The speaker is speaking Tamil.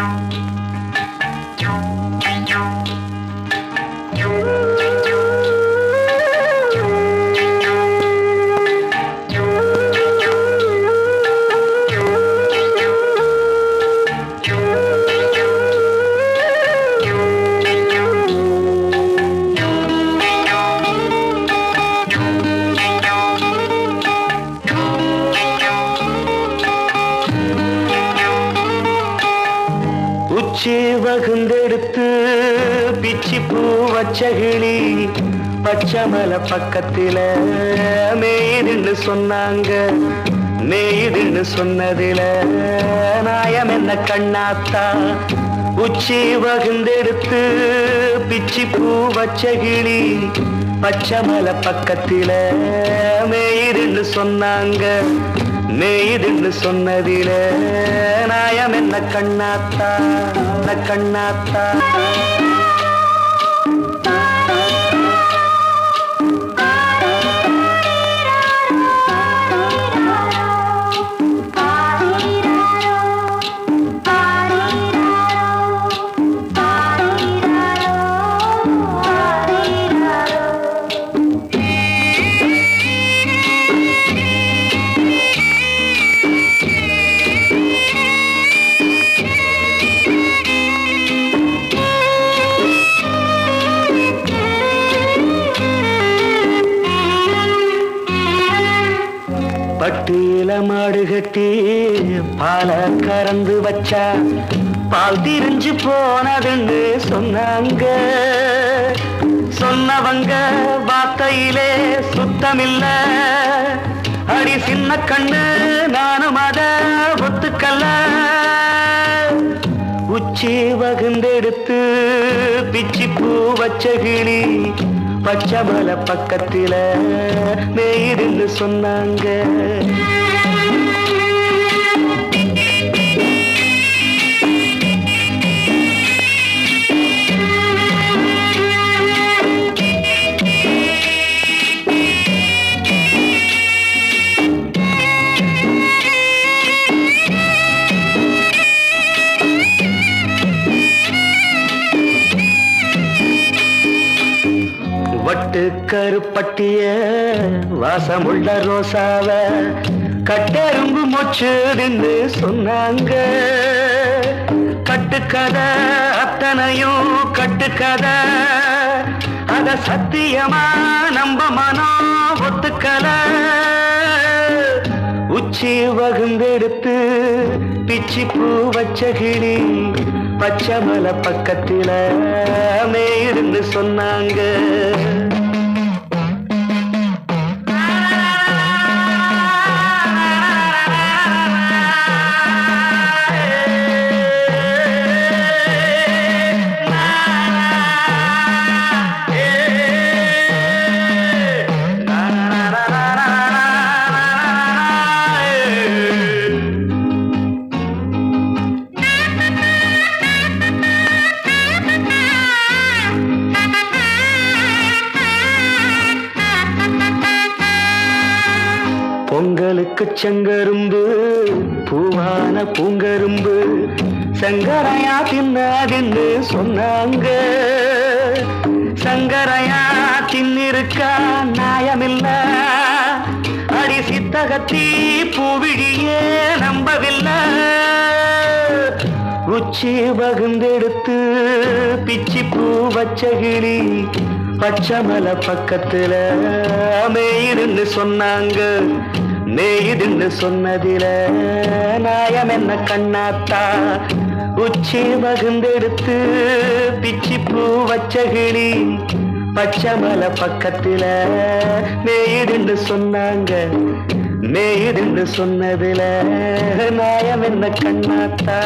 உச்சி வகுந்தெடுத்து பிச்சி பூ வச்சகிளி பச்சமலை பச்சைமலை பக்கத்தில மேயுதுன்னு சொன்னாங்க மேயுதுன்னு சொன்னதில நாயம் என்ன கண்ணாத்தா? உச்சி வகுந்தெடுத்து பிச்சி பூ வச்சகிளி பச்சமலை பச்சைமலை பக்கத்தில மேயுதுன்னு சொன்னாங்க. மேயுதுன்னு சொன்னதில நாயம் என்ன கண்ணாத்தா கண்ணாத்தா? பட்டியில மாடு கட்டி பால கறந்து வச்சா பால் திரிஞ்சு போனதுன்னு சொன்னாங்க. சொன்னவங்க வார்த்தையிலே சுத்தமில்ல. அடி சின்ன கண்ணு நானும் அத ஒத்துக்கல்ல. உச்சி வகுந்தெடுத்து பிச்சி பூ வச்ச கிளி பச்சை மலை பக்கத்தில் மேயிடுன்னு சொன்னாங்க. வட்டு கருப்பட்டிய வாசமுள்ள ரோசாவ கட்டெரும்பு மொச்சுதுன்னு சொன்னாங்க. கட்டுக்கதை அத்தனையும் கட்டுக்கதை அத சத்தியமா நம்ப மனம் ஒத்துக்கல. உச்சி வகுந்தெடுத்து பிச்சி பூ வச்ச கிளி பச்சை மலை பக்கத்தில் மேயிருந்து சொன்னாங்க. செங்கலுக்கு செங்கரும்பு பூவான பூங்கரும்பு சங்கரையா தின்னாதின்னு சொன்னாங்க. சங்கரையா தின்னிருக்கா நியாயமில்ல. அடி சித்தகத்தி பூவிழியே நம்பவில்லை. உச்சி பகுந்தெடுத்து பிச்சி பூ வச்ச கிளி பக்கத்துல அமையிருன்னு சொன்னாங்க. மேயுதுன்னு சொன்னதில நாயம் என்ன கண்ணாத்தா? உச்சி வகுந்தெடுத்து பிச்சி பூ வச்ச கிளி பச்சை மலை பக்கத்துல மேயுதுன்னு சொன்னாங்க. மேயுதுன்னு சொன்னதில நாயம் என்ன கண்ணாத்தா?